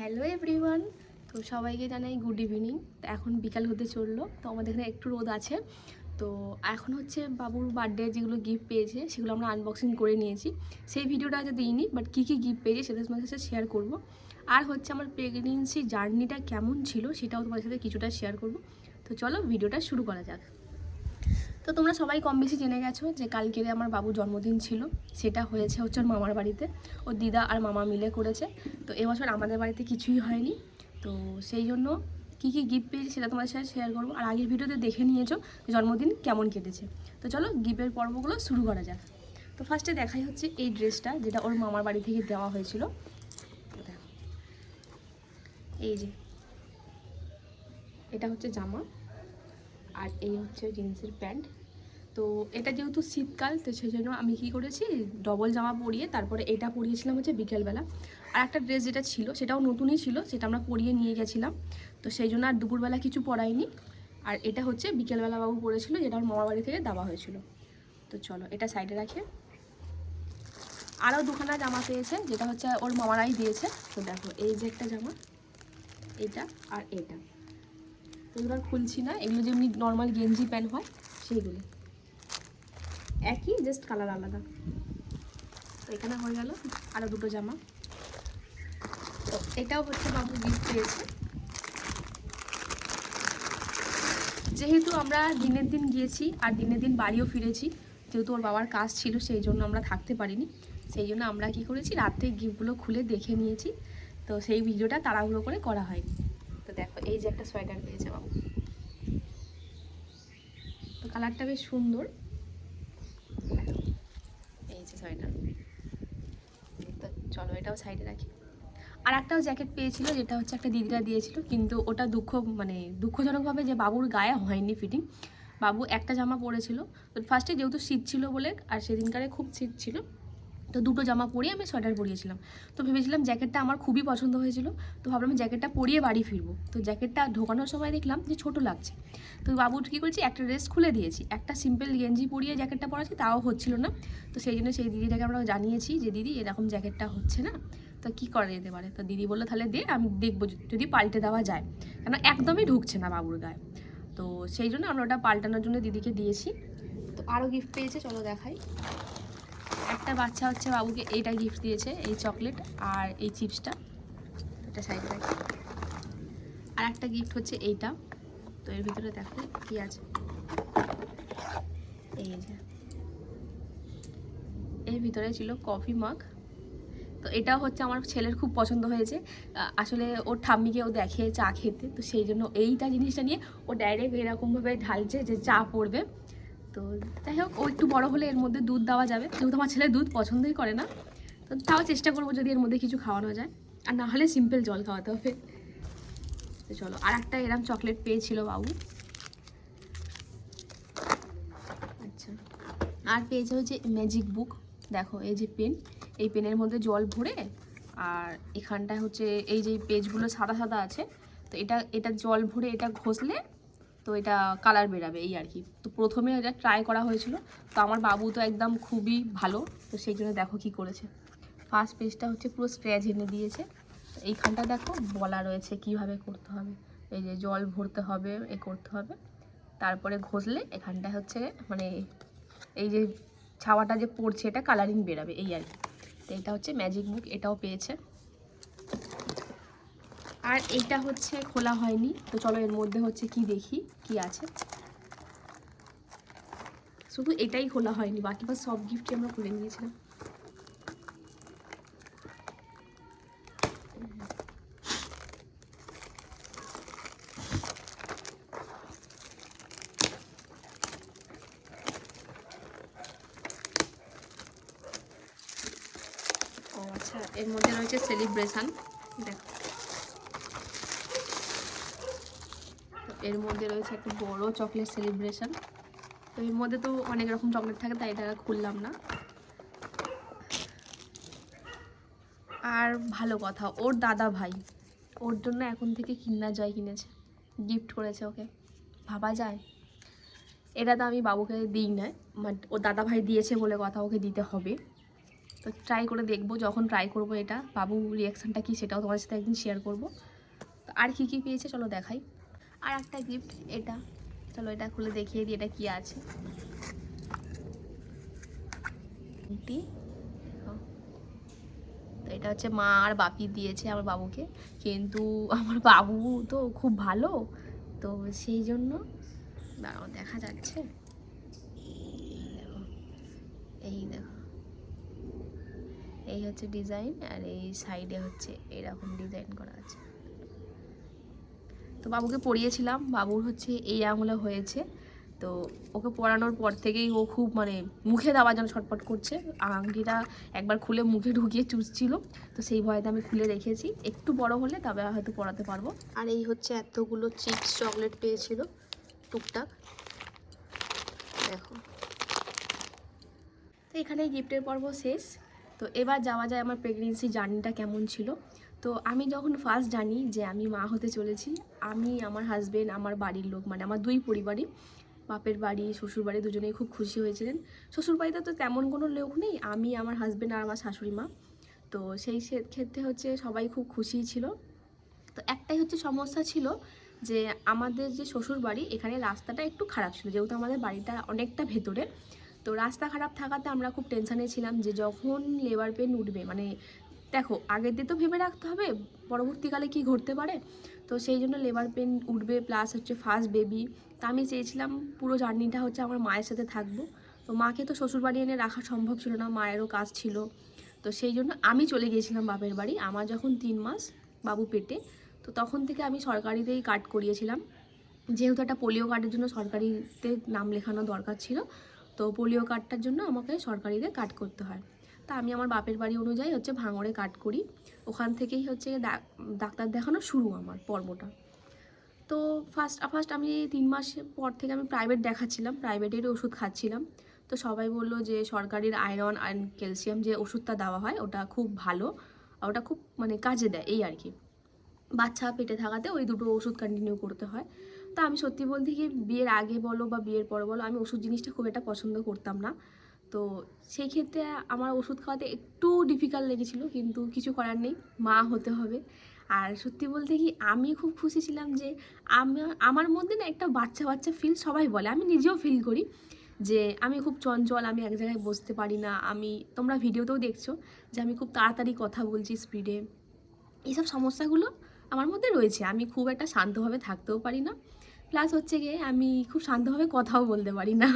Hello everyone তো সবাইকে জানাই গুড ইভিনিং তো এখন বিকাল হতে চলল। তো আমাদের এখানে একটু রোদ আছে। তো এখন হচ্ছে বাবুর বার্থডে যেগুলো গিফট পেয়েছে, সেগুলো আমরা আনবক্সিং করে নিয়েছি। সেই ভিডিওটা আজ দিইনি বাট কী কী গিফট পেয়েছে সেটা তোমাদের সাথে শেয়ার করব। আর হচ্ছে আমার প্রেগনেন্সি জার্নিটা কেমন ছিল, সেটাও তোমাদের সাথে কিছুটা শেয়ার করব। তো চলো ভিডিওটা শুরু করা যাক। তো তোমরা সবাই কম বেশি জেনে গেছো যে কালকের আমার বাবুর জন্মদিন ছিল। সেটা হয়েছে হচ্ছে ওর মামার বাড়িতে। ওর দিদা আর মামা মিলে করেছে। তো এবছর আমাদের বাড়িতে কিছুই হয়নি। তো সেই জন্য কী কী গিফট পেয়েছি সেটা তোমাদের সাথে শেয়ার করব। আর আগের ভিডিওতে দেখে নিয়েছো জন্মদিন কেমন কেটেছে। তো চলো গিফটের পর্বগুলো শুরু করা যাক। তো ফার্স্টে দেখাই হচ্ছে এই ড্রেসটা যেটা ওর মামার বাড়ি থেকে দেওয়া হয়েছিল। এই যে। এটা হচ্ছে জামা। আর এই হচ্ছে জিন্সের প্যান্ট। তো এটা যেহেতু শীতকাল, তো সেই জন্য আমি কী করেছি, ডবল জামা পরিয়ে তারপরে এটা পরিয়েছিলাম হচ্ছে বিকেলবেলা। আর একটা ড্রেস যেটা ছিল, সেটাও নতুনই ছিল, সেটা আমরা পরিয়ে নিয়ে গেছিলাম। তো সেই জন্য আর দুপুরবেলা কিছু পরাইনি। আর এটা হচ্ছে বিকেলবেলা বাবু পরেছিল, যেটা ওর মামার বাড়ি থেকে দেওয়া হয়েছিল। তো চলো, এটা সাইডে রাখে। আরও দুখানা জামা পেয়েছে, যেটা হচ্ছে ওর মামারাই দিয়েছে। তো দেখো, এই যে একটা জামা এটা আর এটা তো এবার খুলছি না, এগুলো যেমনি নর্মাল গেঞ্জি প্যান্ট হয়, সেইগুলো। একই জাস্ট কালার আলাদা। তো এখানে হয়ে গেল আরও দুটো জামা। তো এটাও হচ্ছে বাবু গিফট পেয়েছে যেহেতু আমরা দিনের দিন গিয়েছি আর দিনের দিন বাড়িও ফিরেছি, যেহেতু ওর বাবার কাজ ছিল, সেই জন্য আমরা থাকতে পারিনি। সেই জন্য আমরা কি করেছি রাত্রে গিফটগুলো খুলে দেখে নিয়েছি। তো সেই ভিডিওটা তাড়াহুড়ো করে করা হয়নি। তো দেখো, এই যে একটা সোয়েটার পেয়েছে বাবু। তো কালারটা বেশ সুন্দর। যে না। তো, চলো, এটাও সাইডে রাখি। আর একটাও জ্যাকেট পেয়েছিল, যেটা হচ্ছে একটা দিদিরা দিয়েছিল, কিন্তু ওটা দুঃখ মানে দুঃখজনকভাবে যে বাবুর গায়ে হয়নি ফিটিং বাবু একটা জামা পরেছিল। তো ফার্স্টে যেহেতু শীত ছিল বলে, আর সেদিনকারে খুব শীত ছিল তো দুটো জামা পরিয়ে আমি সোয়েটার পরিয়েছিলাম। তো ভেবেছিলাম জ্যাকেটটা আমার খুবই পছন্দ হয়েছিল। তো ভাবলাম জ্যাকেটটা পরিয়ে বাড়ি ফিরবো। তো জ্যাকেটটা ঢোকানোর সময় দেখলাম যে ছোটো লাগছে। তো বাবুর কী করেছি, একটা ড্রেস খুলে দিয়েছি। একটা সিম্পল গেঞ্জি পরিয়ে জ্যাকেটটা পরাচ্ছি তাও হচ্ছিল না। তো সেই জন্য সেই দিদিটাকে আমরা জানিয়েছি যে, দিদি, এরকম জ্যাকেটটা হচ্ছে না। তো কী করা যেতে পারে? তো দিদি বলল, তাহলে দে, আমি দেখব যদি পাল্টে দেওয়া যায়। কেন একদমই ঢুকছে না বাবুর গায়ে। তো সেই জন্য আমরা ওটা পাল্টানোর জন্য দিদিকে দিয়েছি। তো আরও গিফট পেয়েছে, চলো দেখাই। একটা বাচ্চা হচ্ছে বাবুকে এইটা গিফট দিয়েছে, এই চকলেট আর এই চিপসটা এটা সাইডে রাখি। আর একটা গিফট হচ্ছে এইটা। তো এর ভিতরে দেখো কি আছে। এই যে। এর ভিতরে ছিল কফি মাগ তো এটাও হচ্ছে আমার ছেলের খুব পছন্দ হয়েছে। আসলে ওর ঠাম্মিকে ও দেখে চা খেতে। তো সেই জন্য এইটা জিনিসটা নিয়ে ও ডাইরেক্ট এরকমভাবে ঢালছে যে চা পড়বে। তো যাই হোক, ও একটু বড় হলে এর মধ্যে দুধ দেওয়া যাবে। যেহেতু আমার ছেলে দুধ পছন্দই করে না, তো তাও চেষ্টা করব যদি এর মধ্যে কিছু খাওয়ানো যায়। আর না হলে সিম্পল জল খাওয়াতে হবে। তো চলো, আর একটা এরম চকলেট পেয়েছিল বাবু। আচ্ছা আর পেয়েছে হচ্ছে ম্যাজিক বুক দেখো, এই যে পেন এই পেনের মধ্যে জল ভরে, আর এখানটায় হচ্ছে এই যে পেজগুলো সাদা সাদা আছে, তো এটা এটা জল ভরে এটা ঘষলে তো এটা কালার বেরাবে, এই আর কি তো প্রথমে এটা ট্রাই করা হয়েছিল। তো আমার বাবু তো একদম খুবই ভালো, তো সেই জন্য দেখো কি করেছে। ফার্স্ট পেজটা হচ্ছে পুরো স্ক্র্যাচ এনে দিয়েছে। এইখানটা দেখো, বলা রয়েছে কীভাবে করতে হবে। এই যে জল ভরতে হবে, এ করতে হবে। তারপরে ঘষলে এখানটায় হচ্ছে মানে এই যে ছাওয়াটা যে পড়ছে, এটা কালারিং বেরাবে, এই আর কি। তো এটা হচ্ছে ম্যাজিক বুক এটাও পেয়েছে। আর এইটা হচ্ছে খোলা হয়নি। তো চলো এর মধ্যে হচ্ছে কি দেখি, কি আছে? শুধু এটাই খোলা হয়নি, বাকি বা সব গিফটই আমরা খুলে নিয়েছিলাম। আচ্ছা এর মধ্যে রয়েছে সেলিব্রেশন দেখো তো এর মধ্যে রয়েছে একটা বড় চকলেট সেলিব্রেশন তো এর মধ্যে তো অনেক রকম চকলেট থাকে, তাই এটা খুললাম না। আর ভালো কথা, ওর দাদা ভাই, ওর জন্য এখন থেকে কিন্না জয় কিনেছে গিফট করেছে ওকে। ভাবা যায়। এটা তো আমি বাবুকে দিই না বাট ওর দাদা ভাই দিয়েছে বলে কথা ওকে দিতে হবে। তো ট্রাই করে দেখব, যখন ট্রাই করব এটা, বাবু রিয়াকশানটা কি সেটাও তোমার সাথে একদিন শেয়ার করব। আর কি কি পেয়েছে চলো দেখাই। আর একটা গিফট এটা। চলো এটা খুলে দেখিয়ে দিই, এটা কি আছে। তো এটা হচ্ছে মা আর বাপি দিয়েছে আমার বাবুকে। কিন্তু আমার বাবু তো খুব ভালো। তো সেই জন্য দেখা যাচ্ছে। এই দেখো। এই হচ্ছে ডিজাইন আর এই সাইডে হচ্ছে এরকম ডিজাইন করা আছে। তো বাবুকে পড়িয়েছিলাম। বাবুর হচ্ছে এই আঙুলে হয়েছে। তো ওকে পড়ানোর পর থেকেই ও খুব মানে মুখে দেওয়ার জন্য ছটপট করছে। আংটিটা একবার খুলে মুখে ঢুকিয়ে চুষছিল। তো সেই ভয়তে আমি খুলে রেখেছি। একটু বড় হলে তবে হয়তো পড়াতে পারব। আর এই হচ্ছে এতগুলো চিপস চকলেট পেয়েছিল টুকটাক। দেখো। তো এখানে গিফটের পর্ব শেষ। তো এবার যাওয়া যায় আমার প্রেগনেন্সি জার্নিটা কেমন ছিল? তো আমি যখন ফার্স্ট জানি যে আমি মা হতে চলেছি, আমি আমার হাজবেন্ড আমার বাড়ির লোক মানে আমার দুই পরিবারই, বাপের বাড়ি, শ্বশুর বাড়ি দুজনেই খুব খুশি হয়েছিলেন। শ্বশুর বাড়িতে তো তেমন কোনো লোক নেই, আমি, আমার হাজবেন্ড আর আমার শাশুড়ি মা। তো সেই ক্ষেত্রে হচ্ছে সবাই খুব খুশিই ছিল। তো একটাই হচ্ছে সমস্যা ছিল যে আমাদের যে শ্বশুর বাড়ি, এখানে রাস্তাটা একটু খারাপ ছিল, যেহেতু আমাদের বাড়িটা অনেকটা ভেতরে। তো রাস্তা খারাপ থাকাতে আমরা খুব টেনশানে ছিলাম যে যখন লেবার পেন উঠবে মানে দেখো, আগের দিয়ে তো ভেবে রাখতে হবে, পরবর্তীকালে কি ঘটতে পারে? তো সেই জন্য লেবার পেন উঠবে প্লাস হচ্ছে ফার্স্ট বেবি তা আমি চেয়েছিলাম পুরো জার্নিটা হচ্ছে আমার মায়ের সাথে থাকব। তো মাকে তো শ্বশুরবাড়ি এনে রাখা সম্ভব ছিল না, মায়েরও কাজ ছিল। তো সেই জন্য আমি চলে গিয়েছিলাম বাপের বাড়ি, আমার যখন তিন মাস বাবু পেটে, তো তখন থেকে আমি সরকারিতেই কার্ড করিয়েছিলাম। যেহেতু একটা পোলিও কার্ডের জন্য সরকারিতে নাম লেখানো দরকার ছিল, তো পোলিও কার্ডটার জন্য আমাকে সরকারিতে কার্ড করতে হয়। তা আমি আমার বাপের বাড়ি অনুযায়ী হচ্ছে ভাঙড়ে কাট করি। ওখান থেকেই হচ্ছে ডাক- ডাক্তার দেখানো শুরু আমার পর্বটা। তো ফার্স্ট ফার্স্ট আমি তিন মাস পর থেকে আমি প্রাইভেট দেখাচ্ছিলাম প্রাইভেটেরই ওষুধ খাচ্ছিলাম। তো সবাই বলল যে সরকারির আয়রন অ্যান্ড ক্যালসিয়াম যে ওষুধটা দেওয়া হয়, ওটা খুব ভালো আর ওটা খুব মানে কাজে দেয় এই আর কি। বাচ্চা পেটে থাকাতে ওই দুটো ওষুধ কন্টিনিউ করতে হয়। তা আমি সত্যি বলতে কি বিয়ের আগে বলো বা বিয়ের পর বলো, আমি ওষুধ জিনিসটা খুব একটা পছন্দ করতাম না। তো সেই ক্ষেত্রে আমার ওষুধ খাওয়াতে একটু ডিফিকাল্ট লেগেছিলো, কিন্তু কিছু করার নেই, মা হতে হবে। আর সত্যি বলতে কি, আমি খুব খুশি ছিলাম যে আমার আমার মধ্যে না একটা বাচ্চা বাচ্চা ফিল সবাই বলে, আমি নিজেও ফিল করি যে আমি খুব চঞ্চল, আমি এক জায়গায় বসতে পারি না, আমি, তোমরা ভিডিওতেও দেখছ যে আমি খুব তাড়াতাড়ি কথা বলছি স্পিডে এইসব সমস্যাগুলো আমার মধ্যে রয়েছে, আমি খুব একটা শান্তভাবে থাকতেও পারি না। প্লাস হচ্ছে গিয়ে আমি খুব শান্তভাবে কথাও বলতে পারি না।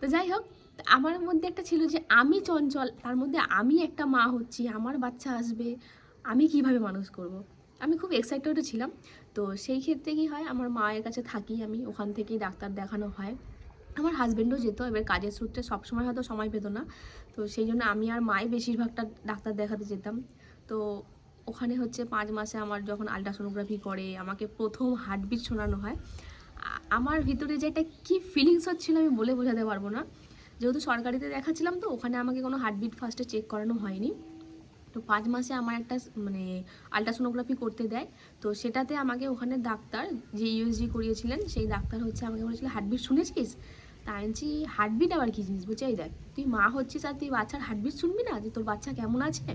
তো যাই হোক আমার মধ্যে একটা ছিল যে আমি চঞ্চল, তার মধ্যে আমি একটা মা হচ্ছি, আমার বাচ্চা আসবে, আমি কীভাবে মানুষ করব। আমি খুব এক্সাইটেডও ছিলাম। তো সেই ক্ষেত্রে কি হয়, আমার মায়ের কাছে থাকি আমি, ওখান থেকেই ডাক্তার দেখানো হয়। আমার হাজব্যান্ডও যেত, এবার কাজের সূত্রে সবসময় হয়তো সময় পেতো না। তো সেই জন্য আমি আর মাই বেশিরভাগটা ডাক্তার দেখাতে যেতাম। তো ওখানে হচ্ছে পাঁচ মাসে আমার যখন আলট্রাসোনোগ্রাফি করে, আমাকে প্রথম হার্টবিট শোনানো হয়। আমার ভিতরে যে একটা কী ফিলিংস হচ্ছিল আমি বলে বোঝাতে পারব না। যেহেতু সরকারিতে দেখাচ্ছিলাম তো, ওখানে আমাকে কোনো হার্টবিট ফার্স্টে চেক করানো হয়নি। তো পাঁচ মাসে আমার একটা মানে আলট্রাসোনোগ্রাফি করতে দেয়। তো সেটাতে আমাকে ওখানে ডাক্তার, যে ইউএসজি করিয়েছিলেন, সেই ডাক্তার হচ্ছে আমাকে বলেছিল হার্টবিট শুনেছিস? তা আনছি হার্টবিট আবার কী জিনিস বুঝে এই দেখ, তুই মা হচ্ছিস আর তুই বাচ্চার হার্টবিট শুনবি না? যে তোর বাচ্চা কেমন আছে?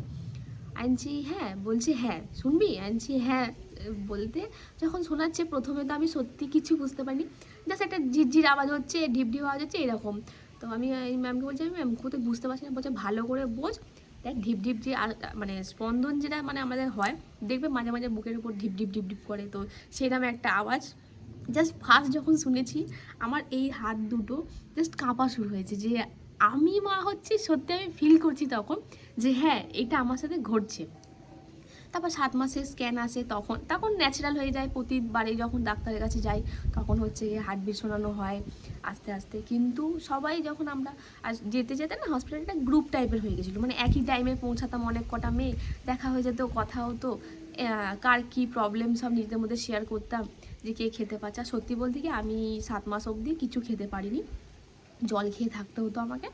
আনছি হ্যাঁ। বলছি হ্যাঁ। শুনবি? আনছি হ্যাঁ। বলতে যখন শোনাচ্ছে প্রথমে তো আমি সত্যি কিছু বুঝতে পারিনি। জাস্ট একটা ঝিরঝির আওয়াজ হচ্ছে ঢিপ ঢিপ আওয়াজ হচ্ছে, এরকম। তো আমি, এই ম্যামকে বলছি, আমি ম্যাম কোথাও বুঝতে পারছি না। বলছে, ভালো করে বোঝ। দেখ, ঢিপ ঢিপ যে মানে স্পন্দন যেটা মানে আমাদের হয়, দেখবে মাঝে মাঝে বুকের উপর ঢিপ ঢিপ ঢিপ ঢিপ করে। তো সেরকম একটা আওয়াজ। জাস্ট ফার্স্ট যখন শুনেছি, আমার এই হাত দুটো জাস্ট কাঁপা শুরু হয়েছে যে আমি মা হচ্ছি, সত্যি আমি ফিল করছি তখন যে হ্যাঁ এটা আমার সাথে ঘটছে। তারপর সাত মাসের স্ক্যান আসে তখন তখন ন্যাচারাল হয়ে যায়। প্রতিবারে যখন ডাক্তারের কাছে যাই, তখন হচ্ছে হার্টবিট শোনানো হয় আস্তে আস্তে। কিন্তু সবাই যখন আমরা, আর যেতে যেতে না হসপিটালটা গ্রুপ টাইপের হয়ে গেছিল। মানে একই টাইমে পৌঁছাতাম অনেক কটা মেয়ে, দেখা হয়ে যেত, কথা হতো কার কী প্রবলেম সব নিজেদের মধ্যে শেয়ার করতাম যে কে খেতে পারছে। আর সত্যি বলতে কি, আমি সাত মাস অবধি কিছু খেতে পারিনি। জল খেয়ে থাকতে হতো আমাকে।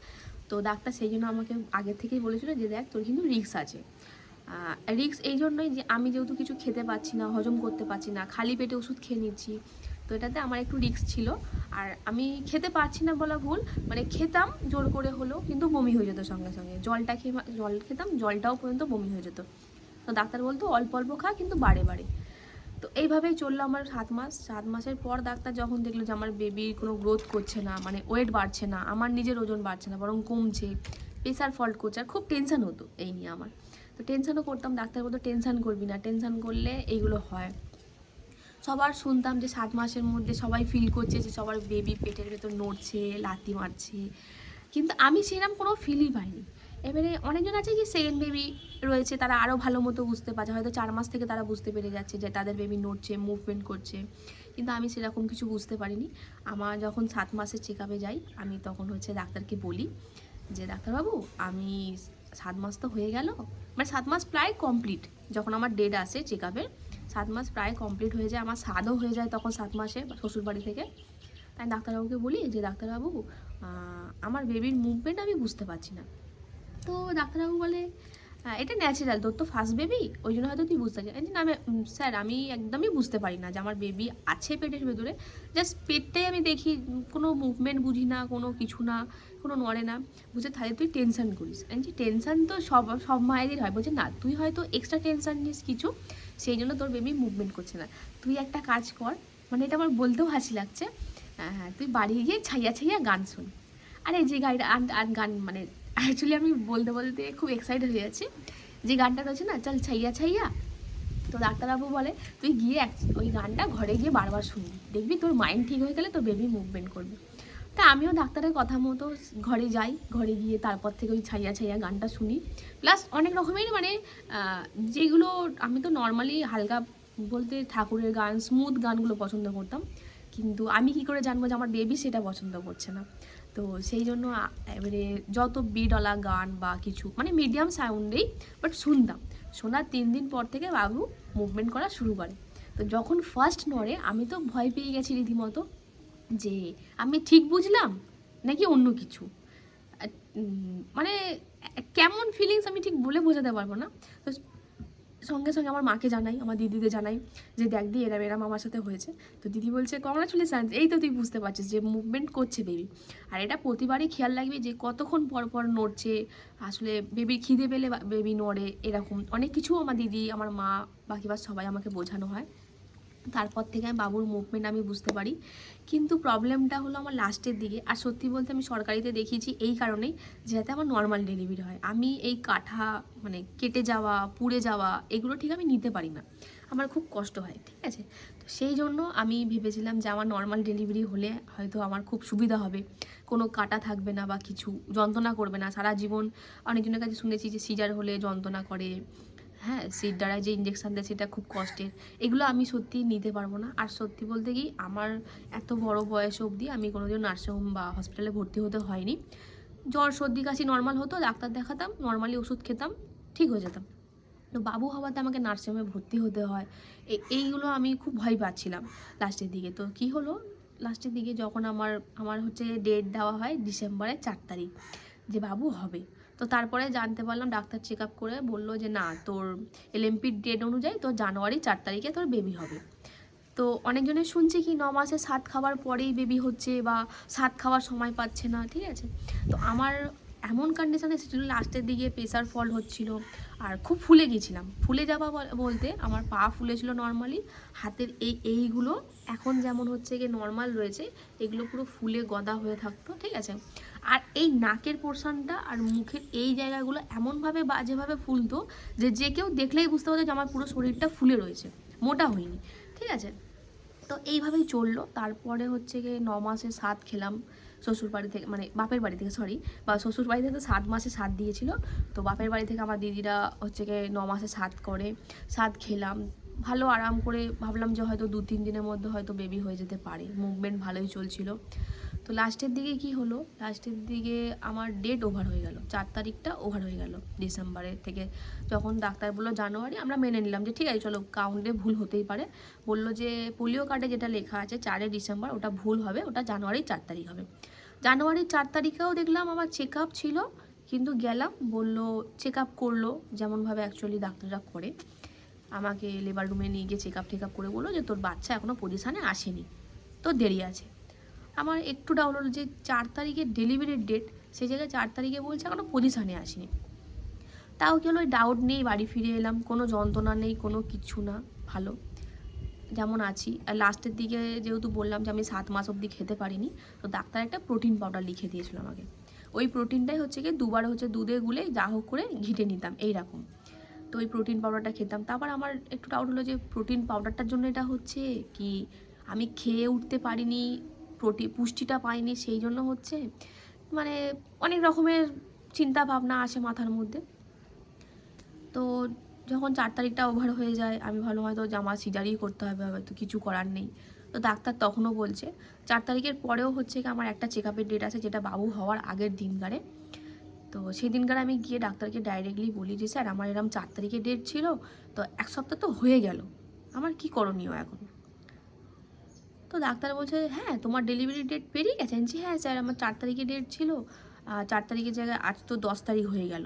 তো ডাক্তার সেই জন্য আমাকে আগে থেকেই বলেছিল যে, দেখ, তোর কিন্তু রিক্স আছে। রিক্স এই জন্যই যে আমি যেহেতু কিছু খেতে পাচ্ছি না, হজম করতে পারছি না, খালি পেটে ওষুধ খেয়ে নিচ্ছি, তো এটাতে আমার একটু রিস্ক ছিল। আর আমি খেতে পারছি না বলা ভুল মানে খেতাম, জোর করে হলেও, কিন্তু বমি হয়ে যেত সঙ্গে সঙ্গে। জলটা খেয়ে জল খেতাম, জলটাও পর্যন্ত বমি হয়ে যেত। তো ডাক্তার বলতো, অল্প অল্প খা, কিন্তু বারে বারে তো এইভাবেই চলল আমার সাত মাস। সাত মাসের পর ডাক্তার যখন দেখল যে আমার বেবির কোনো গ্রোথ করছে না মানে ওয়েট বাড়ছে না, আমার নিজের ওজন বাড়ছে না, বরং কমছে প্রেসার ফল্ট করছে, আর খুব টেনশন হতো এই নিয়ে আমার। তো টেনশনও করতাম, ডাক্তার বলতো টেনশন করবি না টেনশন করলে এইগুলো হয়। সবার শুনতাম যে সাত মাসের মধ্যে সবাই ফিল করছে যে সবার বেবি পেটের ভেতর নড়ছে, লাথি মারছে। কিন্তু আমি সেরকম কোনো ফিলই পাইনি। এবারে অনেকজন আছে কি সেকেন্ড বেবি রয়েছে, তারা আরও ভালো মতো বুঝতে পারছে। হয়তো চার মাস থেকে তারা বুঝতে পেরে যাচ্ছে যে তাদের বেবি নড়ছে মুভমেন্ট করছে। কিন্তু আমি সেরকম কিছু বুঝতে পারিনি। আমার যখন সাত মাসের চেক যাই, আমি তখন হচ্ছে ডাক্তারকে বলি যে, ডাক্তারবাবু, আমি সাত মাস তো হয়ে গেল। মানে সাত মাস প্রায় কমপ্লিট যখন আমার ডেট আসে চেক আপের সাত মাস প্রায় কমপ্লিট হয়ে যায়। আমার স্বাদও হয়ে যায় তখন সাত মাসে শ্বশুরবাড়ি থেকে। তাই ডাক্তারবাবুকে বলি যে ডাক্তারবাবু আমার বেবির মুভমেন্ট আমি বুঝতে পারছি না। তো ডাক্তারবাবু বলে "আহ, এটা ন্যাচারাল তোর তো ফার্স্ট বেবি ওই জন্য হয়তো তুই বুঝতে পারছিস। না আমি স্যার আমি একদমই বুঝতে পারি না যে আমার বেবি আছে পেটের ভেতরে। জাস্ট পেটটাই আমি দেখি কোনো মুভমেন্ট বুঝি না কোনো কিছু না কোনো নড়ে না। বুঝে তাহলে তুই টেনশন করিস। যে টেনশন তো সব সব মায়েদের হয়। বলছে না তুই হয়তো এক্সট্রা টেনশন নিস কিছু সেই জন্য তোর বেবি মুভমেন্ট করছে না। তুই একটা কাজ কর মানে এটা আমার বলতেও হাসি লাগছে। হ্যাঁ হ্যাঁ তুই বাড়ি গিয়ে ছাইয়া ছাইয়া গান শোন। আরে যে গাড়িটা আর গান মানে অ্যাকচুয়ালি আমি বলতে বলতে খুব এক্সাইটেড হয়ে যাচ্ছি। যে গানটা রয়েছে না, চল ছাইয়া ছাইয়া তো ডাক্তারবাবু বলে, তুই গিয়ে ওই গানটা ঘরে গিয়ে বারবার শুনবি। দেখবি তোর মাইন্ড ঠিক হয়ে গেলে তোর বেবি মুভমেন্ট করবে। তা আমিও ডাক্তারের কথা মতো ঘরে যাই, ঘরে গিয়ে তারপর থেকে ওই ছাইয়া ছাইয়া গানটা শুনি। প্লাস অনেক রকমের মানে যেগুলো আমি তো নর্মালি হালকা বলতে ঠাকুরের গান স্মুথ গানগুলো পছন্দ করতাম। কিন্তু আমি কি করে জানব যে আমার বেবি সেটা পছন্দ করছে না? তো সেই জন্য এবারে যত বিডলা গান বা কিছু মানে মিডিয়াম সাউন্ডেই বাট শুনতাম। শোনার তিন দিন পর থেকে বাবু মুভমেন্ট করা শুরু করে। তো যখন ফার্স্ট নড়ে, আমি তো ভয় পেয়ে গেছি রীতিমতো যে, আমি ঠিক বুঝলাম নাকি অন্য কিছু? মানে কেমন ফিলিংস আমি ঠিক বলে বোঝাতে পারব না। তো সঙ্গে সঙ্গে আমার মাকে জানাই, আমার দিদিদের জানাই যে দেখ দি এরম এরম আমার সাথে হয়েছে। তো দিদি বলছে কংগ্রাচুলেশান এই তো তুই বুঝতে পারছিস যে মুভমেন্ট করছে বেবি আর এটা প্রতিবারই খেয়াল লাগবে যে কতক্ষণ পর পর নড়ছে, আসলে বেবির খিদে পেলে বেবি নড়ে, এরকম। অনেক কিছু আমার দিদি, আমার মা বাকি বা সবাই আমাকে বোঝানো হয়। তারপর থেকে আমি বাবুর মুভমেন্ট আমি বুঝতে পারি। কিন্তু প্রবলেমটা হলো আমার লাস্টের দিকে। আর সত্যি বলতে আমি সরকারিতে দেখিয়েছি এই কারণেই যাতে আমার নর্মাল ডেলিভারি হয়। আমি এই কাঠা মানে কেটে যাওয়া, পুড়ে যাওয়া, এগুলো ঠিক আমি নিতে পারি না। আমার খুব কষ্ট হয়, ঠিক আছে? তো সেই জন্য আমি ভেবেছিলাম যে আমার নর্মাল ডেলিভারি হলে হয়তো আমার খুব সুবিধা হবে। কোনো কাটা থাকবে না বা কিছু যন্ত্রণা করবে না। সারা জীবন অনেকজনের কাছে শুনেছি যে সিজার হলে যন্ত্রণা করে। হ্যাঁ সিট দ্বারা যে ইঞ্জেকশন দেয় সেটা খুব কষ্টের এগুলো আমি সত্যি নিতে পারব না। আর সত্যি বলতে কি, আমার এত বড় বয়স অবধি আমি কোনোদিন নার্সিংহোম বা হসপিটালে ভর্তি হতে হয়নি। জ্বর, সর্দি, কাশি নর্মাল হতো, ডাক্তার দেখাতাম নর্মালি ওষুধ খেতাম, ঠিক হয়ে যেতাম। তো বাবু হওয়াতে আমাকে নার্সিংহোমে ভর্তি হতে হয় এইগুলো আমি খুব ভয় পাচ্ছিলাম লাস্টের দিকে। তো কি হলো লাস্টের দিকে যখন আমার আমার হচ্ছে ডেট দেওয়া হয় ডিসেম্বরের চার তারিখ, যে বাবু হবে তো তারপরে জানতে পারলাম, ডাক্তার চেক আপ করে বলল যে, না, তোর এলএমপির ডেট অনুযায়ী তোর জানুয়ারি চার তারিখে তোর বেবি হবে। তো অনেকজনের শুনছি কি, ন মাসে সাত খাওয়ার পরেই বেবি হচ্ছে বা সাত খাওয়ার সময় পাচ্ছে না, ঠিক আছে? তো আমার এমন কন্ডিশন এসেছিল লাস্টের দিকে প্রেসার ফল হচ্ছিল। আর খুব ফুলে গেছিলাম। ফুলে যাওয়া বল- বলতে আমার পা ফুলেছিল নর্মালি হাতের এই, এইগুলো এখন যেমন হচ্ছে গিয়ে নর্মাল রয়েছে, এগুলো পুরো ফুলে গদা হয়ে থাকতো, ঠিক আছে? আর এই নাকের পোর্শনটা আর মুখের এই জায়গাগুলো এমনভাবে বাজেভাবে ফুলতো যে যে কেউ দেখলেই বুঝতে পারতো যে আমার পুরো শরীরটা ফুলে রয়েছে, মোটা হয়নি, ঠিক আছে? তো এইভাবেই চলল। তারপরে হচ্ছে গিয়ে ন মাসে সাত খেলাম শ্বশুর বাড়ি থেকে মানে বাপের বাড়ি থেকে সরি বা শ্বশুর বাড়ি থেকে সাত মাসে সাত দিয়েছিল। তো বাপের বাড়ি থেকে আমার দিদিরা হচ্ছে গিয়ে ন মাসে সাত করে, সাত খেলাম। ভালো আরাম করে ভাবলাম যে হয়তো দু তিন দিনের মধ্যে হয়তো বেবি হয়ে যেতে পারে। মুভমেন্ট ভালোই চলছিল। তো লাস্টের দিকে কি হলো? লাস্টের দিকে আমার ডেট ওভার হয়ে গেল। চার তারিখটা ওভার হয়ে গেল ডিসেম্বরের থেকে। যখন ডাক্তার বলল জানুয়ারি আমরা মেনে নিলাম যে ঠিক আছে, চলো কাউন্টে ভুল হতেই পারে। বলল যে পোলিও কার্ডে যেটা লেখা আছে চারে ডিসেম্বর ওটা ভুল হবে, ওটা জানুয়ারির চার তারিখ হবে। জানুয়ারির চার তারিখেও দেখলাম আমার চেক আপ ছিল, কিন্তু গেলাম, বলল চেক আপ করল, যেমনভাবে অ্যাকচুয়ালি ডাক্তাররা করে। আমাকে লেবার রুমে নিয়ে গিয়ে চেক আপ টেক আপ করে বলল যে তোর বাচ্চা এখনও পজিশানে আসেনি। তো দেরি আছে। আমার একটু ডাউট হলো যে চার তারিখের ডেলিভারির ডেট সেই জায়গায় চার তারিখে বলছে এখনও পজিশানে আসেনি। তাও কি হলো ওই ডাউট নেই, বাড়ি ফিরে এলাম, কোনো যন্ত্রণা নেই, কোনো কিছু না, ভালো। যেমন আছি। আর লাস্টের দিকে যেহেতু বললাম যে আমি সাত মাস অবধি খেতে পারিনি, তো ডাক্তার একটা প্রোটিন পাউডার লিখে দিয়েছিল আমাকে। ওই প্রোটিনটাই হচ্ছে কি দুবার হচ্ছে দুধে গুলে যা হোক করে ঘিটে নিতাম, এইরকম। তো ওই প্রোটিন পাউডারটা খেতাম। তারপর আমার একটু ডাউট হলো যে প্রোটিন পাউডারটার জন্য এটা হচ্ছে কি? আমি খেয়ে উঠতে পারিনি প্রোটিন পুষ্টিটা পাইনি, সেই জন্য হচ্ছে মানে অনেক রকমের চিন্তা ভাবনা আসে মাথার মধ্যে। তো যখন চার তারিখটা ওভার হয়ে যায়, আমি ভালো হয়তো জামা সিজারই করতে হবে, হয়তো কিছু করার নেই। তো ডাক্তার তখনও বলছে, চার তারিখের পরেও হচ্ছে কি আমার একটা চেক আপের ডেট আছে, যেটা বাবু হওয়ার আগের দিনকারে। তো সেই দিনকারে আমি গিয়ে ডাক্তারকে ডাইরেক্টলি বলি যে, স্যার, আমার এরকম চার তারিখে ডেট ছিল, তো এক সপ্তাহ তো হয়ে গেল। আমার কি করণীয় এখন? তো ডাক্তার বলছে হ্যাঁ তোমার ডেলিভারি ডেট পেরিয়ে গেছে। আমি হ্যাঁ স্যার, আমার চার তারিখে ডেট ছিল। চার তারিখের জায়গায় আজ তো দশ তারিখ হয়ে গেল।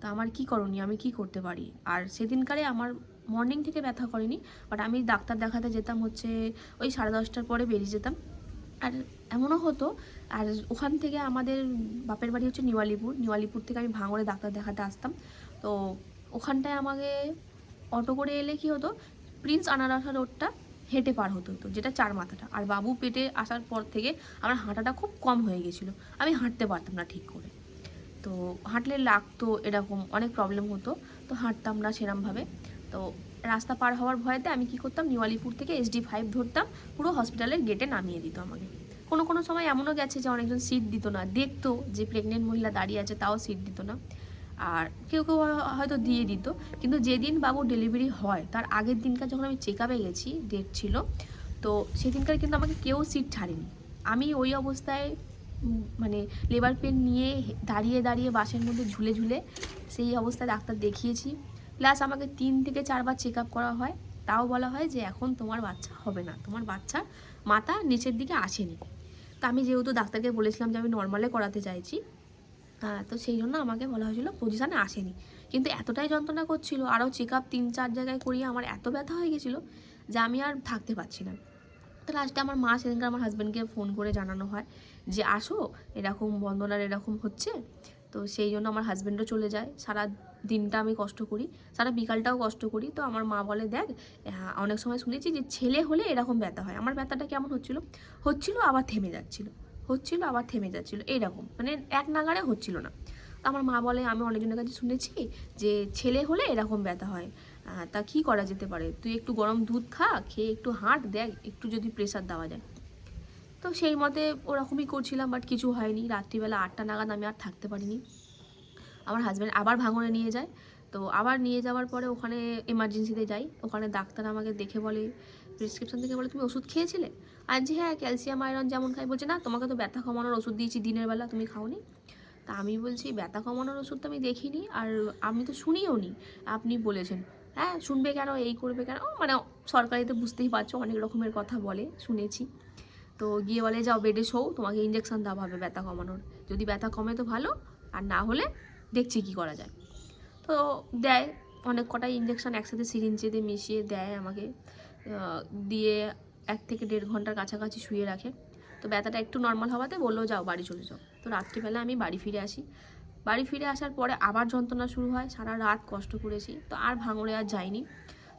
তা আমার কি করণীয়? আমি কি করতে পারি? আর সেদিনকারে আমার মর্নিং থেকে ব্যথা করেনি বাট আমি ডাক্তার দেখাতে যেতাম হচ্ছে ওই সাড়ে দশটার পরে বেরিয়ে যেতাম। আর এমনও হতো, আর ওখান থেকে আমাদের বাপের বাড়ি হচ্ছে নিওয়ালিপুর। নিওয়ালিপুর থেকে আমি ভাঙড়ে ডাক্তার দেখাতে আসতাম। তো ওখানটায় আমাকে অটো করে এলে কি হতো প্রিন্স আনারসা রোডটা হেঁটে পার হতে হতো, যেটা চার মাথাটা। আর বাবু পেটে আসার পর থেকে আমার হাঁটাটা খুব কম হয়ে গেছিল। আমি হাঁটতে পারতাম না ঠিক করে। তো হাঁটলে লাগতো এরকম, অনেক প্রবলেম হতো। তো হাঁটতাম না সেরমভাবে। তো রাস্তা পার হওয়ার ভয়েতে আমি কি করতাম, নিওয়ালিপুর থেকে এসডি ফাইভ ধরতাম, পুরো হসপিটালের গেটে নামিয়ে দিত আমাকে। কোনো কোনো সময় এমনও গেছে যে অনেকজন সিট দিত না। দেখতো যে প্রেগনেন্ট মহিলা দাঁড়িয়ে আছে, তাও সিট দিত না। আর কেউ কেউ হয়তো দিয়ে দিত। কিন্তু যেদিন বাবু ডেলিভারি হয়, তার আগের দিনকার যখন আমি চেক আপে গেছি ডেট ছিল, তো সেদিনকার কিন্তু আমাকে কেউ সিট ছাড়েনি। আমি ওই অবস্থায় মানে লেবার পেন নিয়ে দাঁড়িয়ে দাঁড়িয়ে বাসের মধ্যে ঝুলে ঝুলে সেই অবস্থায় ডাক্তার দেখিয়েছি। প্লাস আমাকে তিন থেকে চারবার চেক আপ করা হয়। তাও বলা হয় যে এখন তোমার বাচ্চা হবে না। তোমার বাচ্চার মাথা নিচের দিকে আসেনি। তো আমি যেহেতু ডাক্তারকে বলেছিলাম যে আমি নর্মালে করাতে চাইছি আহ, তো সেই জন্য আমাকে বলা হয়েছিল পজিশানে আসেনি। কিন্তু এতটাই যন্ত্রণা করছিল আরও চেক আপ তিন চার জায়গায় করিয়ে আমার এত ব্যথা হয়ে গেছিল যে আমি আর থাকতে পারছি না। তো লাস্টে আমার মা সেদিনকে আমার হাজব্যান্ডকে ফোন করে জানানো হয় যে আসো এরকম বন্দনার এরকম হচ্ছে। তো সেই জন্য আমার হাজব্যান্ডও চলে যায়। সারা দিনটা আমি কষ্ট করি সারা বিকালটাও কষ্ট করি। তো আমার মা বলে দেখ অনেক সময় শুনেছি যে ছেলে হলে এরকম ব্যথা হয়। আমার ব্যথাটা কেমন হচ্ছিল? হচ্ছিল আবার থেমে যাচ্ছিল। হচ্ছিল, আবার থেমে যাচ্ছিল। এইরকম। মানে এক নাগাড়ে হচ্ছিল না। তো আমার মা বলে, আমি অনেকজনের কাছে শুনেছি যে ছেলে হলে এরকম ব্যথা হয়। তা কি করা যেতে পারে? তুই একটু গরম দুধ খা, খেয়ে একটু হাঁট, দেখ, একটু যদি প্রেশার দেওয়া যায়। তো সেই মতে ওরকমই করছিলাম বাট কিছু হয়নি। রাত্রিবেলা আটটা নাগাদ আমি আর থাকতে পারিনি। আমার হাজব্যান্ড আবার ভাঙনে নিয়ে যায়। তো আবার নিয়ে যাওয়ার পরে ওখানে এমার্জেন্সিতে যাই। ওখানে ডাক্তার আমাকে দেখে বলে প্রেসক্রিপশন থেকে বলে, তুমি ওষুধ খেয়েছিলে? আর যে হ্যাঁ ক্যালসিয়াম আয়রন যেমন খাই, বলছে, না, তোমাকে তো ব্যথা কমানোর ওষুধ দিয়েছি, দিনের বেলা তুমি খাওনি। তা আমি বলছি, ব্যথা কমানোর ওষুধ তো আমি দেখিনি আর আমি তো শুনিও নি। আপনি বলেছেন হ্যাঁ শুনবে কেন, এই করবে কেন? মানে সরকারিতে বুঝতেই পারছ, অনেক রকমের কথা বলে, শুনেছি। তো গিয়ে বলে, যাও, বেডে শোও তোমাকে ইঞ্জেকশন দেওয়া হবে ব্যথা কমানোর। যদি ব্যথা কমে তো ভালো, আর না হলে দেখছি কি করা যায়। তো দেয়, অনেক কটাই ইঞ্জেকশন একসাথে সিরিঞ্জে দিয়ে মিশিয়ে দেয় আমাকে। দিয়ে এক থেকে দেড় ঘণ্টার কাছাকাছি শুয়ে রাখে। তো ব্যথাটা একটু নর্মাল হওয়াতে বলল, যাও, বাড়ি চলে যাও। তো রাত্রিবেলা আমি বাড়ি ফিরে আসি। বাড়ি ফিরে আসার পরে আবার যন্ত্রণা শুরু হয়, সারা রাত কষ্ট করেছি। তো আর ভাঙড়ে আর যাইনি।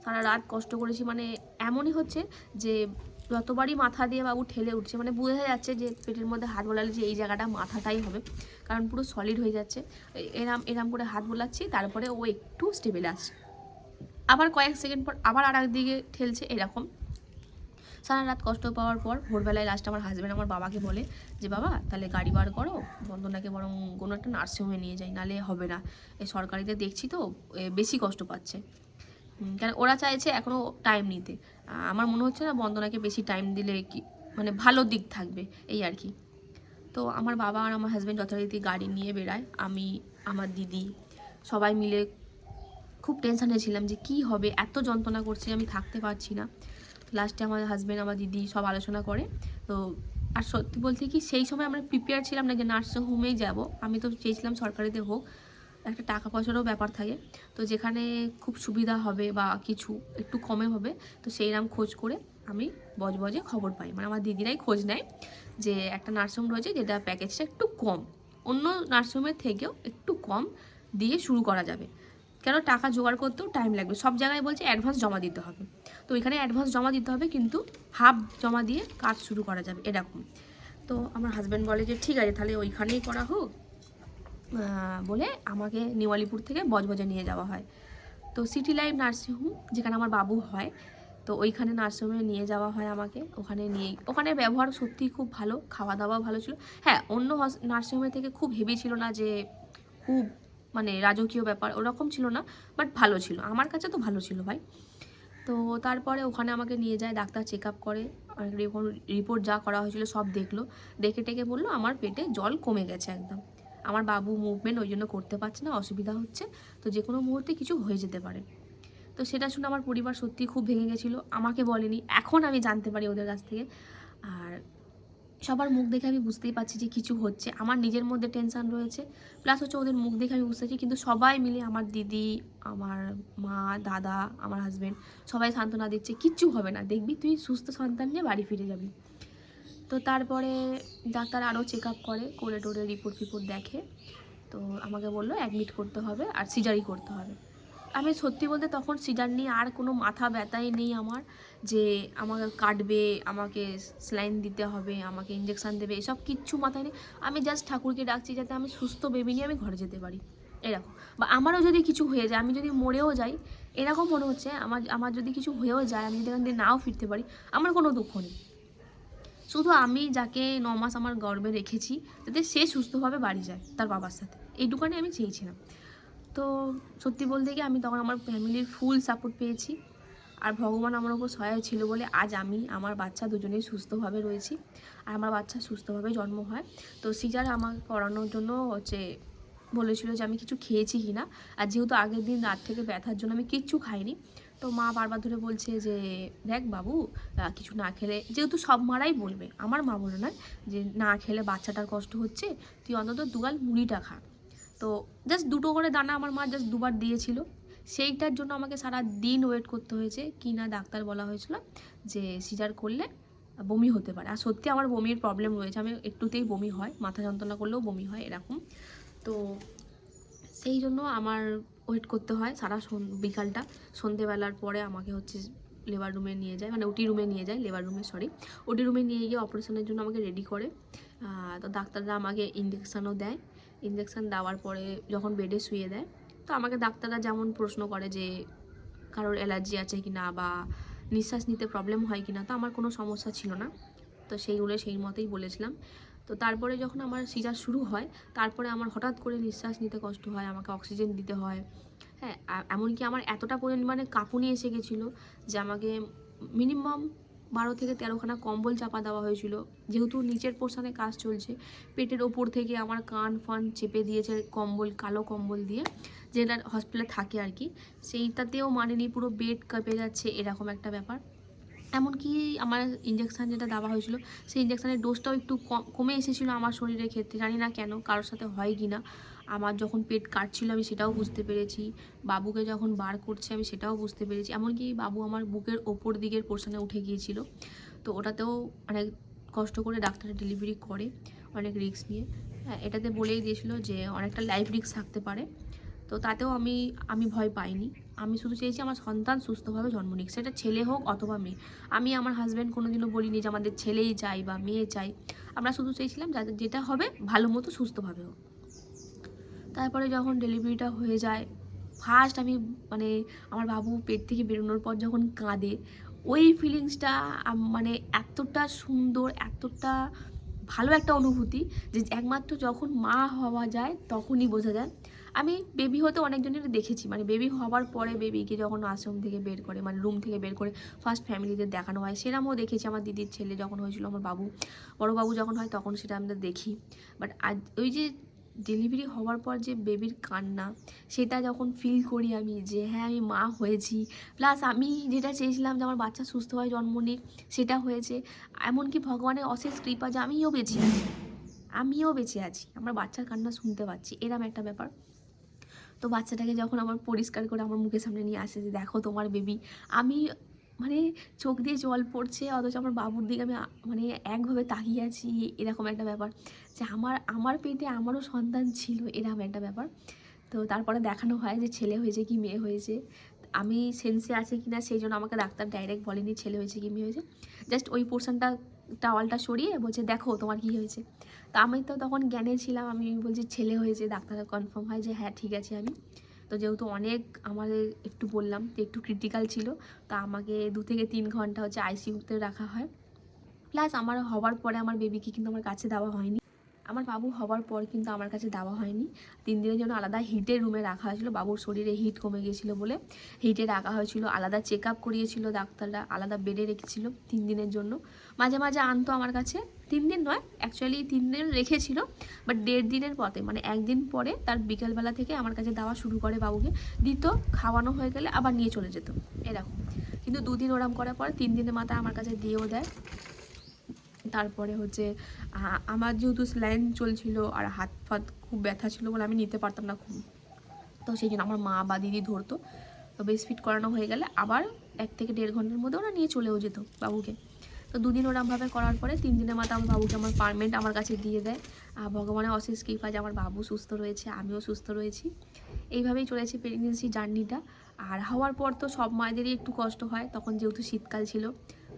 সারা রাত কষ্ট করেছি মানে এমনই হচ্ছে যে যতবারই মাথা দিয়ে বাবু ঠেলে উঠছে মানে বোঝা যাচ্ছে যে পেটের মধ্যে হাত বোলালে যে এই জায়গাটা মাথাটাই হবে, কারণ পুরো সলিড হয়ে যাচ্ছে। এরাম এরাম করে হাত বোলাচ্ছি, তারপরে ও একটু স্টেবেল আসছে। আবার কয়েক সেকেন্ড পর আবার আর দিকে ঠেলছে, এরকম। সারা রাত কষ্ট পাওয়ার পর ভোরবেলায় লাস্ট আমার হাজব্যান্ড আমার বাবাকে বলে যে, বাবা, তাহলে গাড়ি বার করো। বন্দনাকে বরং কোনো একটা নার্সিংহোমে নিয়ে যাই নালে হবে না। এই সরকারিতে দেখছি তো বেশি কষ্ট পাচ্ছে। কেন, ওরা চাইছে এখনও টাইম নিতে। আমার মনে হচ্ছে না বন্দনাকে বেশি টাইম দিলে কি মানে ভালো দিক থাকবে, এই আর কি। তো আমার বাবা আর আমার হাজব্যান্ড যথারীতি গাড়ি নিয়ে বেরায় আমি, আমার দিদি, সবাই মিলে খুব টেনশানে ছিলাম যে, কি হবে? এত যন্ত্রণা করছে, আমি থাকতে পারছি না। লাস্টে আমার হাজব্যান্ড আমার দিদি সব আলোচনা করে। তো আর সত্যি বলতে কি, সেই সময় আমরা প্রিপেয়ার ছিলাম না যে নার্সিং হোমেই যাব। আমি তো চেয়েছিলাম সরকারিতে হোক, একটা টাকা পয়সারও ব্যাপার থাকে। তো যেখানে খুব সুবিধা হবে বা কিছু একটু কমে হবে, তো সেই সেইরকম খোঁজ করে আমি বজবজে খবর পাই। মানে আমার দিদিরাই খোঁজ নেয় যে একটা নার্সিংহোম রয়েছে যেটা প্যাকেজটা একটু কম। অন্য নার্সিংহোমের থেকেও একটু কম দিয়ে শুরু করা যাবে। কেন টাকা জোগাড় করতেও টাইম লাগবে। সব জায়গায় বলছে অ্যাডভান্স জমা দিতে হবে। তো ওইখানে অ্যাডভান্স জমা দিতে হবে কিন্তু হাফ জমা দিয়ে কাজ শুরু করা যাবে এরকম। তো আমার হাজব্যান্ড বলে যে, ঠিক আছে, তাহলে ওইখানেই করা হোক। বলে আমাকে নিওয়ালিপুর থেকে বজবজে নিয়ে যাওয়া হয়। তো সিটি লাইফ নার্সিংহোম যেখানে আমার বাবু হয়, তো ওইখানে নার্সিংহোমে নিয়ে যাওয়া হয় আমাকে। ওখানে নিয়ে ওখানে ব্যবহার সত্যিই খুব ভালো, খাওয়া দাওয়া ভালো ছিল। হ্যাঁ অন্য নার্সিংহোমের থেকে খুব হেভি ছিল না যে, খুব মানে রাজকীয় ব্যাপার ওরকম ছিল না বাট ভালো ছিল। আমার কাছে তো ভালো ছিল ভাই। তো তারপরে ওখানে আমাকে নিয়ে যায়, ডাক্তার চেক আপ করে রিপোর্ট যা করা হয়েছিল সব দেখল। দেখে টেকে বলল, আমার পেটে জল কমে গেছে একদম। আমার বাবু মুভমেন্ট ওই জন্য করতে পারছে না, অসুবিধা হচ্ছে। তো যে কোনো মুহূর্তে কিছু হয়ে যেতে পারে। তো সেটা শুনে আমার পরিবার সত্যি খুব ভেঙে গেছিল। আমাকে বলেনি। এখন আমি জানতে পারি ওদের কাছ থেকে। সবার মুখ দেখে আমি বুঝতেই পারছি যে কিছু হচ্ছে। আমার নিজের মধ্যে টেনশন রয়েছে। প্লাস হচ্ছে ওদের মুখ দেখে আমি বুঝতে পারছি, কিন্তু সবাই মিলে আমার দিদি, আমার মা, দাদা, আমার হাজব্যান্ড সবাই সান্ত্বনা দিচ্ছে, কিচ্ছু হবে না। দেখবি তুই সুস্থ সন্তান নিয়ে বাড়ি ফিরে যাবি। তো তারপরে ডাক্তার আরও চেক আপ করে করে টোরে রিপোর্ট ফিপোর্ট দেখে। তো আমাকে বলল অ্যাডমিট করতে হবে আর সিজারি করতে হবে। আমি সত্যি বলতে তখন সিজার নিয়ে আর কোনো মাথা ব্যথাই নেই আমার, যে আমাকে কাটবে, আমাকে স্যালাইন দিতে হবে, আমাকে ইঞ্জেকশান দেবে, এসব কিচ্ছু মাথায় নেই। আমি জাস্ট ঠাকুরকে ডাকছি যাতে আমি সুস্থ বেবি নিয়ে আমি ঘরে যেতে পারি। এরকম বা আমারও যদি কিছু হয়ে যায়, আমি যদি মরেও যাই, এরকম মনে হচ্ছে আমার আমার যদি কিছু হয়েও যায়, আমি যদি এখান থেকে নাও ফিরতে পারি, আমার কোনো দুঃখ নেই। শুধু আমি যাকে ন মাস আমার গর্বে রেখেছি, যাতে সে সুস্থভাবে বাড়ি যায় তার বাবার সাথে। এইটুকানি আমি চেয়েছিলাম। তো সত্যি বলতে গিয়ে আমি তখন আমার ফ্যামিলির ফুল সাপোর্ট পেয়েছি। আর ভগবান আমার ওপর সহায় ছিল বলে আজ আমি আমার বাচ্চা দুজনেই সুস্থভাবে রয়েছি। আর আমার বাচ্চা সুস্থভাবে জন্ম হয়। তো সিজার আমাকে করানোর জন্য হচ্ছে বলেছিল যে আমি কিছু খেয়েছি কি না আর যেহেতু আগের দিন রাত থেকে ব্যথার জন্য আমি কিচ্ছু খাইনি, তো মা বারবার ধরে বলছে যে, দেখ বাবু কিছু না খেলে যেহেতু সব মারাই বলবে। আমার মা বলে নয় যে, না খেলে বাচ্চাটার কষ্ট হচ্ছে, তুই অন্তত দুগাল মুড়িটা খা। তো জাস্ট দুটো করে দানা আমার মা জাস্ট দুবার দিয়েছিল। সেইটার জন্য আমাকে সারা দিন ওয়েট করতে হয়েছে, কি না ডাক্তার বলা হয়েছিল যে সিজার করলে বমি হতে পারে। আর সত্যি আমার বমির প্রবলেম রয়েছে, আমি একটুতেই বমি হয়, মাথা যন্ত্রণা করলেও বমি হয় এরকম। তো সেই জন্য আমার ওয়েট করতে হয় সারা বিকালটা। সন্ধেবেলার পরে আমাকে হচ্ছে লেবার রুমে নিয়ে যায় মানে ওটি রুমে নিয়ে যায় লেবার রুমে সরি ওটি রুমে নিয়ে গিয়ে অপারেশনের জন্য আমাকে রেডি করে। তো ডাক্তাররা আমাকে ইঞ্জেকশানও দেয়। ইঞ্জেকশান দেওয়ার পরে যখন বেডে শুয়ে দেয়, তো আমাকে ডাক্তাররা যেমন প্রশ্ন করে যে, কারোর অ্যালার্জি আছে কি না বা নিঃশ্বাস নিতে প্রবলেম হয় কি না তো আমার কোনো সমস্যা ছিল না। তো সেইগুলো সেই মতেই বলেছিলাম। তো তারপরে যখন আমার সিজার শুরু হয়, তারপরে আমার হঠাৎ করে নিঃশ্বাস নিতে কষ্ট হয়, আমাকে অক্সিজেন দিতে হয়। হ্যাঁ এমনকি আমার এতটা পরিমাণে কাঁপুনি এসে গেছিল যে আমাকে মিনিমাম বারো থেকে তেরোখানা কম্বল চাপা দেওয়া হয়েছিল। যেহেতু নিচের পোর্শনে কাজ চলছে, পেটের ওপর থেকে আমার কান ফান চেপে দিয়েছে কম্বল, কালো কম্বল দিয়ে, যেটা হসপিটালে থাকে আর কি। সেইটাতেও মানেনি, পুরো বেড কাঁপে যাচ্ছে, এরকম একটা ব্যাপার। এমনকি আমার ইঞ্জেকশান যেটা দেওয়া হয়েছিল, সেই ইঞ্জেকশানের ডোজটাও একটু কম- এসেছিল আমার শরীরের ক্ষেত্রে, জানি না কেন, কারোর সাথে হয় কি না। আমার যখন পেট কাটছিল আমি সেটাও বুঝতে পেরেছি, বাবুকে যখন বার করছে আমি সেটাও বুঝতে পেরেছি, এমনকি বাবু আমার বুকের ওপর দিকের পোর্শনে উঠে গিয়েছিল। তো ওটাতেও অনেক কষ্ট করে ডাক্তার ডেলিভারি করে, অনেক রিস্ক নিয়ে। হ্যাঁ এটাতে বলেই দিয়েছিল যে অনেকটা লাইফ রিস্ক থাকতে পারে। তো তাতেও আমি আমি ভয় পাইনি। আমি শুধু চেয়েছি আমার সন্তান সুস্থভাবে জন্ম নিক, সেটা ছেলে হোক অথবা মেয়ে। আমি আমার হাজব্যান্ড কোনোদিনও বলিনি যে আমাদের ছেলেই চাই বা মেয়ে চাই। আমরা শুধু চেয়েছিলাম যাতে যেটা হবে ভালো মতো সুস্থভাবে হোক। তারপরে যখন ডেলিভারিটা হয়ে যায় ফার্স্ট আমি মানে আমার বাবু পেট থেকে বেরোনোর পর যখন কাঁদে, ওই ফিলিংসটা মানে এতটা সুন্দর, এতটা ভালো একটা অনুভূতি যে একমাত্র যখন মা হওয়া যায় তখনই বোঝা যায় আমি বেবি হতে অনেকজনের দেখেছি মানে বেবি হওয়ার পরে বেবিকে যখন আশ্রম থেকে বের করে মানে রুম থেকে বের করে ফার্স্ট ফ্যামিলিদের দেখানো হয়। সেরকমও দেখেছি আমার দিদির ছেলে যখন হয়েছিল আমার বাবু, বড় বাবু যখন হয় তখন সেটা আমরা দেখি। বাট আজ ওই যে ডেলিভারি হওয়ার পর যে বেবির কান্না, সেটা যখন ফিল করি আমি যে হ্যাঁ আমি মা হয়েছি। প্লাস আমি যেটা চেয়েছিলাম যে আমার বাচ্চা সুস্থভাবে জন্ম নিক, সেটা হয়েছে। এমনকি ভগবানের অশেষ কৃপা যে আমিও বেঁচে আছি। আমিও বেঁচে আছি। আমার বাচ্চার কান্না শুনতে পাচ্ছি। এরম একটা ব্যাপার। তো বাচ্চাটাকে যখন আমার পরিষ্কার করে আমার মুখের সামনে নিয়ে আসে যে, দেখো তোমার বেবি আমি মানে চোখ দিয়ে জল পড়ছে, অথচ আমার বাবুর দিকে আমি মানে একভাবে তাকিয়ে আছি, এরকম একটা ব্যাপার। যে আমার আমার পেটে আমারও সন্তান ছিল, এরকম একটা ব্যাপার। তো তারপরে দেখানো হয় যে ছেলে হয়েছে কি মেয়ে হয়েছে। আমি সেন্সে আছে কি না সেই জন্য আমাকে ডাক্তার ডাইরেক্ট বলেনি ছেলে হয়েছে কি মেয়ে হয়েছে। জাস্ট ওই পোর্শনটা টাওয়ালটা সরিয়ে বলছে, দেখো তোমার কি হয়েছে। তা আমি তো তখন জ্ঞানে ছিলাম, আমি বলছি ছেলে হয়েছে ডাক্তার কনফার্ম হয় যে হ্যাঁ ঠিক আছে আমি। তো যেহেতু অনেক আমাদের একটু বললাম যে একটু ক্রিটিক্যাল ছিল, তো আমাকে দু থেকে তিন ঘণ্টা হচ্ছে আইসিইউতে রাখা হয়। প্লাস আমার হওয়ার পরে আমার বেবিকে কিন্তু আমার কাছে দেওয়া হয়নি। আমার বাবু হওয়ার পর কিন্তু আমার কাছে দেওয়া হয়নি। তিন দিনের জন্য আলাদা হিটের রুমে রাখা হয়েছিল। বাবুর শরীরে হিট কমে গিয়েছিল বলে হিটে রাখা হয়েছিল। আলাদা চেক আপ করিয়েছিল ডাক্তাররা, আলাদা বেডে রেখেছিল তিন দিনের জন্য। মাঝে মাঝে আনতো আমার কাছে। তিন দিন নয় অ্যাকচুয়ালি তিন দিন রেখেছিল বাট দেড় দিনের পথে মানে একদিন পরে তার বিকেলবেলা থেকে আমার কাছে দেওয়া শুরু করে বাবুকে। দিত, খাওয়ানো হয়ে গেলে আবার নিয়ে চলে যেত। এরকম। কিন্তু দুদিন ওরম করার পর তিন দিনের মাথায় আমার কাছে দিয়েও দেয়। তারপরে হচ্ছে আমার যেহেতু স্যালাইন চলছিল আর হাত ফাত খুব ব্যথা ছিল বলে আমি নিতে পারতাম না খুব। তো সেই জন্য আমার মা বা দিদি ধরতো। তো বেস্ট ফিট করানো হয়ে গেলে আবার এক থেকে দেড় ঘণ্টার মধ্যে ওরা নিয়ে চলেও যেত বাবুকে। তো দুদিন ওরমভাবে করার পরে তিন দিনের মাথা আমার বাবুকে আমার পারমেন্ট আমার কাছে দিয়ে দেয়। আর ভগবানের অশেষ কৃপা যে আমার বাবু সুস্থ রয়েছে, আমিও সুস্থ রয়েছি। এইভাবেই চলেছে প্রেগনেন্সি জার্নিটা। আর হওয়ার পর তো সব মায়েদেরই একটু কষ্ট হয়, তখন যেহেতু শীতকাল ছিল,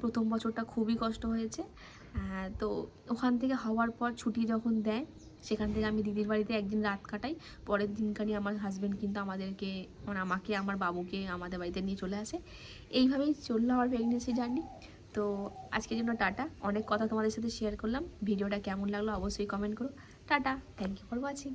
প্রথম বছরটা খুবই কষ্ট হয়েছে। তো ওখান থেকে হওয়ার পর ছুটি যখন দেয়, সেখান থেকে আমি দিদির বাড়িতে একদিন রাত কাটাই। পরের দিনখানি আমার হাজব্যান্ড কিন্তু আমাদেরকে মানে আমাকে, আমার বাবুকে আমাদের বাড়িতে নিয়ে চলে আসে। এইভাবেই চলল আমার প্রেগনেন্সি জার্নি তো আজকের জন্য টাটা। অনেক কথা তোমাদের সাথে শেয়ার করলাম। ভিডিওটা কেমন লাগল অবশ্যই কমেন্ট করো। Tata. Thank you for watching